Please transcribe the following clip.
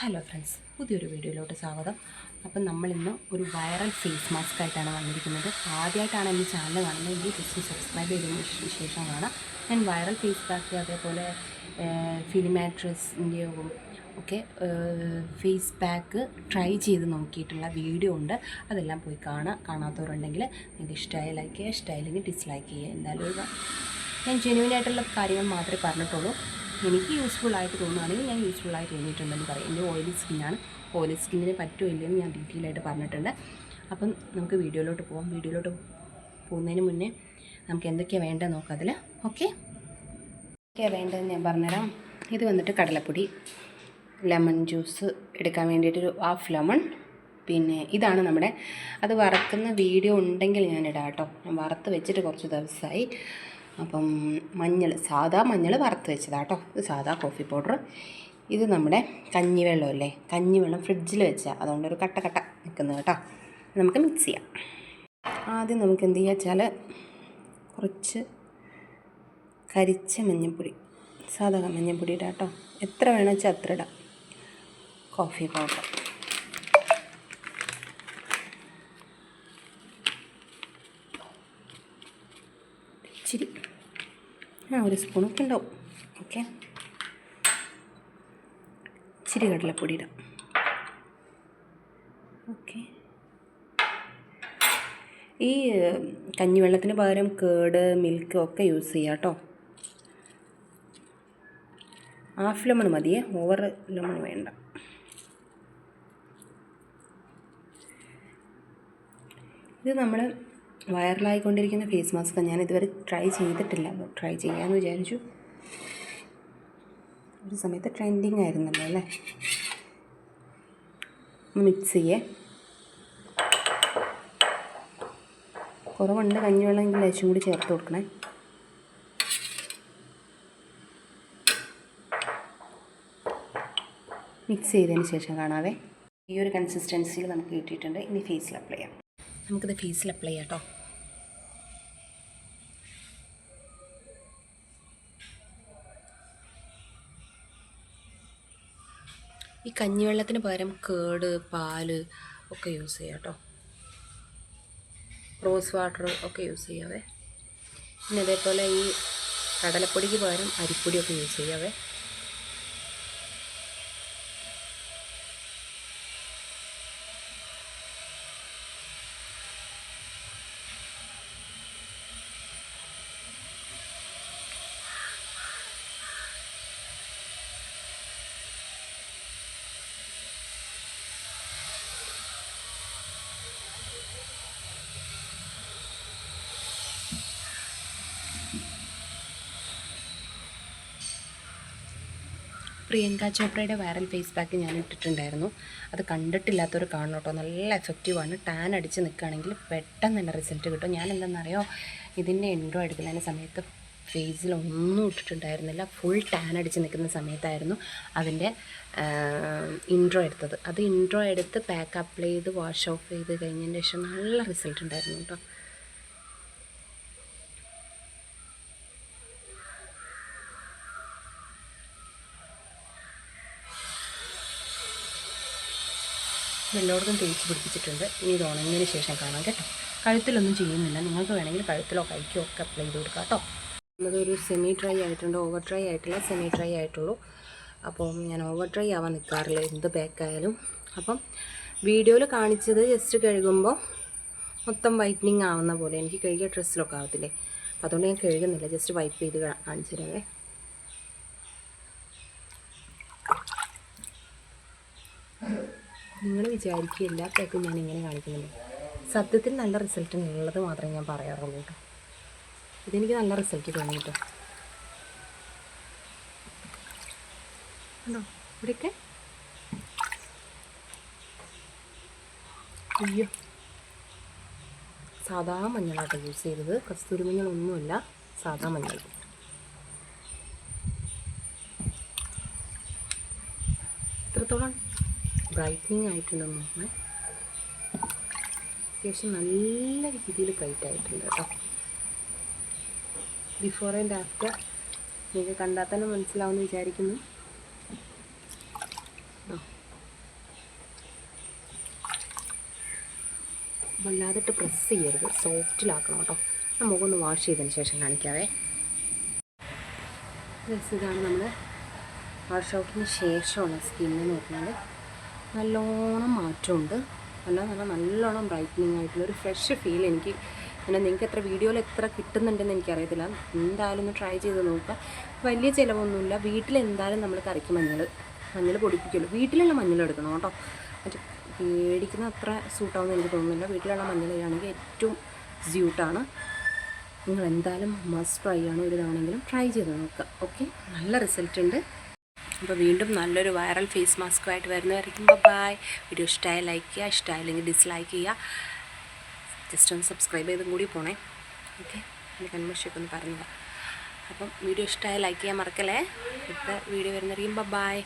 Hello friends പുതിയൊരു വീഡിയോയിലോട്ട് സ്വാഗതം. അപ്പം നമ്മളിന്ന് ഒരു വൈറൽ ഫേസ് മാസ്ക് ആയിട്ടാണ് വന്നിരിക്കുന്നത്. ആദ്യമായിട്ടാണ് എന്റെ ചാനൽ കാണുന്നത്. എനിക്ക് ജസ്റ്റ് സബ്സ്ക്രൈബ് ചെയ്തതിന് ശേഷം കാണാം. ഞാൻ വൈറൽ ഫേസ് മാസ്ക് അതേപോലെ ഫിലിമാട്രസിന്റെയും ഒക്കെ ഫേസ് പാക്ക് ട്രൈ ചെയ്ത് നോക്കിയിട്ടുള്ള വീഡിയോ ഉണ്ട്. അതെല്ലാം പോയി കാണാം കാണാത്തവരുണ്ടെങ്കിൽ നിങ്ങൾക്ക് ഇഷ്ടമായ ലൈക്ക് ചെയ്യുക ഇഷ്ടമായില്ലെങ്കിൽ ഡിസ്ലൈക്ക് ചെയ്യുക. എന്തായാലും ഞാൻ ജെന്യൂൻ കാര്യങ്ങൾ മാത്രമേ പറഞ്ഞിട്ടുള്ളൂ. എനിക്ക് യൂസ്ഫുൾ ആയിട്ട് തോന്നുകയാണെങ്കിൽ ഞാൻ യൂസ്ഫുൾ ആയി തോന്നിയിട്ടുണ്ടെന്ന് പറയും. എന്റെ ഓയിലി സ്കിന്നാണ് ഓയിലി സ്കിന്നിന് പറ്റുമോ ഇല്ലയെന്ന് ഞാൻ ഡീറ്റെയിൽ ആയിട്ട് പറഞ്ഞിട്ടുണ്ട്. അപ്പം നമുക്ക് വീഡിയോയിലോട്ട് പോകാം വീഡിയോയിലോട്ട് പോകുന്നതിന് മുന്നേ നമുക്ക് എന്തൊക്കെയാണ് വേണ്ടത് നോക്കാം അതിൽ ഓക്കെ എന്തൊക്കെയാണ് വേണ്ടതെന്ന് ഞാൻ പറഞ്ഞുതരാം. ഇത് വന്നിട്ട് കടലപ്പൊടി ലെമൺ ജ്യൂസ് എടുക്കാൻ വേണ്ടിയിട്ടൊരു ഹാഫ് ലെമൺ പിന്നെ ഇതാണ് നമ്മുടെ അത് വറക്കുന്ന വീഡിയോ ഉണ്ടെങ്കിൽ ഞാൻ ഇടാം കേട്ടോ. ഞാൻ വറുത്ത് വെച്ചിട്ട് കുറച്ച് ദിവസമായി. അപ്പം മഞ്ഞൾ സാധാ മഞ്ഞൾ വറുത്ത് വെച്ചതാണ് കേട്ടോ ഇത് സാധാ കോഫി പൗഡർ ഇത് നമ്മുടെ കഞ്ഞിവെള്ളം അല്ലേ? കഞ്ഞിവെള്ളം ഫ്രിഡ്ജിൽ വെച്ചാൽ അതുകൊണ്ട് ഒരു കട്ട കട്ട നിൽക്കുന്നത് കേട്ടോ നമുക്ക് മിക്സ് ചെയ്യാം. ആദ്യം നമുക്ക് എന്ത് ചെയ്യുക വെച്ചാൽ കുറച്ച് കരിച്ച മഞ്ഞൾപ്പൊടി സാധാ മഞ്ഞൾപ്പൊടി ഇടാം കേട്ടോ എത്ര വേണമെന്ന് വെച്ചാൽ അത്ര ഇടാം. കോഫി പൗഡർ ഇച്ചിരി ആ ഒരു സ്പൂണൊക്കെ ഉണ്ടാവും. ഓക്കെ. ഇച്ചിരി കടലപ്പൊടി ഇടാം. ഓക്കെ. ഈ കഞ്ഞിവെള്ളത്തിന് പകരം കേട് മിൽക്ക് ഒക്കെ യൂസ് ചെയ്യാം കേട്ടോ. ഹാഫ് ലെമൺ മതിയേ ഓവർ ലെമൺ വേണ്ട. ഇത് നമ്മൾ വൈറലായിക്കൊണ്ടിരിക്കുന്ന ഫേസ് മാസ്ക് ഞാൻ ഇതുവരെ ട്രൈ ചെയ്തിട്ടില്ല. ട്രൈ ചെയ്യാമെന്ന് വിചാരിച്ചു. ഒരു സമയത്ത് ട്രെൻഡിങ് ആയിരുന്നല്ലോ അല്ലേ? ഒന്ന് മിക്സ് ചെയ്യേ. കുറവുണ്ട് കഞ്ഞിവെള്ളം ലേശം കൂടി ചേർത്ത് കൊടുക്കണേ. മിക്സ് ചെയ്തതിന് ശേഷം കാണാവേ. ഈ ഒരു കൺസിസ്റ്റൻസിയിൽ നമുക്ക് കിട്ടിയിട്ടുണ്ട്. ഇനി ഫേസിൽ അപ്ലൈ ചെയ്യാം. നമുക്കിത് ഫേസിൽ അപ്ലൈ ചെയ്യാം കേട്ടോ ഈ കഞ്ഞിവെള്ളത്തിന് പകരം കേട് പാൽ ഒക്കെ യൂസ് ചെയ്യാം കേട്ടോ. റോസ് വാട്ടർ ഒക്കെ യൂസ് ചെയ്യാവേ. പിന്നെ അതേപോലെ ഈ കടലപ്പൊടിക്ക് പകരം അരിപ്പൊടിയൊക്കെ യൂസ് ചെയ്യാവേ. പ്രിയങ്ക ചോപ്രയുടെ വൈറൽ ഫേസ് പാക്ക് ഞാൻ ഇട്ടിട്ടുണ്ടായിരുന്നു. അത് കണ്ടിട്ടില്ലാത്തവർ കാണണം കേട്ടോ. നല്ല എഫക്റ്റീവാണ് ടാൻ അടിച്ച് നിൽക്കുകയാണെങ്കിൽ പെട്ടെന്ന് തന്നെ റിസൾട്ട് കിട്ടും. ഞാൻ എന്താണെന്നറിയോ ഇതിന്റെ എൻഡോ എടുക്കുന്ന സമയത്ത് ഫേസിൽ ഒന്നും ഇട്ടിട്ടുണ്ടായിരുന്നില്ല. ഫുൾ ടാൻ അടിച്ച് നിൽക്കുന്ന സമയത്തായിരുന്നു അതിന്റെ ഇൻട്രോ എടുത്തത്. അത് ഇൻട്രോ എടുത്ത് പാക്ക് അപ്ലൈ ചെയ്ത് വാഷ് ഓഫ് ചെയ്ത് കഴിഞ്ഞതിന് ശേഷം നല്ല റിസൾട്ട് ഉണ്ടായിരുന്നു കേട്ടോ. എല്ലായിടത്തും തേച്ച് പിടിപ്പിച്ചിട്ടുണ്ട്. ഇനി ഇത് ഉണങ്ങിയതിന് ശേഷം കാണാം കേട്ടോ. കഴുത്തിലൊന്നും ചെയ്യുന്നില്ല. നിങ്ങൾക്ക് വേണമെങ്കിൽ കഴുത്തിലോ കൈക്കോ ഒക്കെ അപ്ലൈ ചെയ്ത് കൊടുക്കാം കേട്ടോ. നമ്മളൊരു സെമി ഡ്രൈ ആയിട്ടുണ്ട്. ഓവർ ഡ്രൈ ആയിട്ടില്ല. സെമി ഡ്രൈ ആയിട്ടുള്ളൂ. അപ്പം ഞാൻ ഓവർ ഡ്രൈ ആവാൻ നിൽക്കാറില്ല എന്ത് ബാക്കായാലും അപ്പം വീഡിയോയിൽ കാണിച്ചത് ജസ്റ്റ് കഴുകുമ്പോൾ മൊത്തം വൈറ്റനിങ് ആവുന്ന പോലെ. എനിക്ക് കഴുകിയ ഡ്രസ്സിലൊക്കെ ആവത്തില്ലേ? അപ്പം അതുകൊണ്ട് ഞാൻ കഴുകുന്നില്ല. ജസ്റ്റ് വൈപ്പ് ചെയ്ത് കാണിച്ചിരുന്നേ നിങ്ങൾ വിചാരിക്കുക എല്ലാ പേക്കും ഞാൻ ഇങ്ങനെ കാണിക്കുന്നുണ്ട്. സത്യത്തിൽ നല്ല റിസൾട്ട് ഉള്ളത് മാത്രമേ ഞാൻ പറയാറുള്ളൂ കേട്ടോ. ഇതെനിക്ക് നല്ല റിസൾട്ട് തോന്നി കേട്ടോ. ഉണ്ടോ? ഇവിടെയൊക്കെ? അയ്യോ. സാധാ മഞ്ഞളാട്ടോ യൂസ് ചെയ്തത്. കസ്തൂരി മഞ്ഞളൊന്നുമല്ല സാധാ മഞ്ഞൾ. എത്രത്തോളം? ബ്രൈറ്റനിങ് ആയിട്ടുണ്ട് മുഖം അത്യാവശ്യം നല്ല രീതിയിൽ ബ്രൈറ്റ് ആയിട്ടുണ്ട് കേട്ടോ. ബിഫോർ ആൻഡ് ആഫ്റ്റർ നിങ്ങൾക്ക് കണ്ടാൽ തന്നെ മനസ്സിലാവുമെന്ന് വിചാരിക്കുന്നു. വല്ലാതിട്ട് പ്രസ് ചെയ്യരുത്. സോഫ്റ്റിലാക്കണം കേട്ടോ. നമുക്കൊന്ന് വാഷ് ചെയ്തതിന് ശേഷം കാണിക്കാവേ. ഇതാണ് നമ്മൾ വാഷ് ഔട്ടിന് ശേഷമാണ് സ്കിന്നെന്ന് പറഞ്ഞാൽ നല്ലോണം മാറ്റമുണ്ട്. നല്ല നല്ല നല്ലോണം ബ്രൈറ്റനിങ് ആയിട്ടുള്ള ഒരു ഫ്രഷ് ഫീൽ എനിക്ക്. പിന്നെ നിങ്ങൾക്ക് എത്ര വീഡിയോയിൽ എത്ര കിട്ടുന്നുണ്ടെന്ന് എനിക്കറിയത്തില്ല. എന്തായാലും ഒന്ന് ട്രൈ ചെയ്ത് നോക്കുക. വലിയ ചിലവൊന്നുമില്ല. വീട്ടിൽ എന്തായാലും നമ്മൾ കറിക്ക് മഞ്ഞൾ മഞ്ഞൾ പൊടിപ്പിക്കുമല്ലോ. വീട്ടിലുള്ള മഞ്ഞൾ എടുക്കണം കേട്ടോ. മറ്റേ പേടിക്കുന്ന അത്ര സൂട്ടാവുമെന്ന് എനിക്ക് തോന്നുന്നില്ല. വീട്ടിലുള്ള മഞ്ഞൾ ആണെങ്കിൽ ഏറ്റവും സ്യൂട്ടാണ് നിങ്ങൾ എന്തായാലും മസ്റ്റ് ട്രൈ ആണ്. ഒരു തവണെങ്കിലും ട്രൈ ചെയ്ത് നോക്കുക. ഓക്കെ നല്ല റിസൾട്ട് ഉണ്ട്. അപ്പോൾ വീണ്ടും നല്ലൊരു വൈറൽ ഫേസ് മാസ്കുമായിട്ട് വരുന്നതായിരിക്കും. ബൈ വീഡിയോ ഇഷ്ടമായി ലൈക്ക് ചെയ്യുക ഇഷ്ടമായില്ലെങ്കിൽ ഡിസ്ലൈക്ക് ചെയ്യുക. ജസ്റ്റ് ഒന്ന് സബ്സ്ക്രൈബ് ചെയ്തും കൂടി പോണേ. ഓക്കെ എന്റെ കൺമഷിയൊക്കെ ഒന്ന് പറഞ്ഞുതരാം. അപ്പം വീഡിയോ ഇഷ്ടമായി ലൈക്ക് ചെയ്യാൻ മറക്കല്ലേ? അടുത്ത വീഡിയോ വരുന്നതായിരിക്കും. ബൈ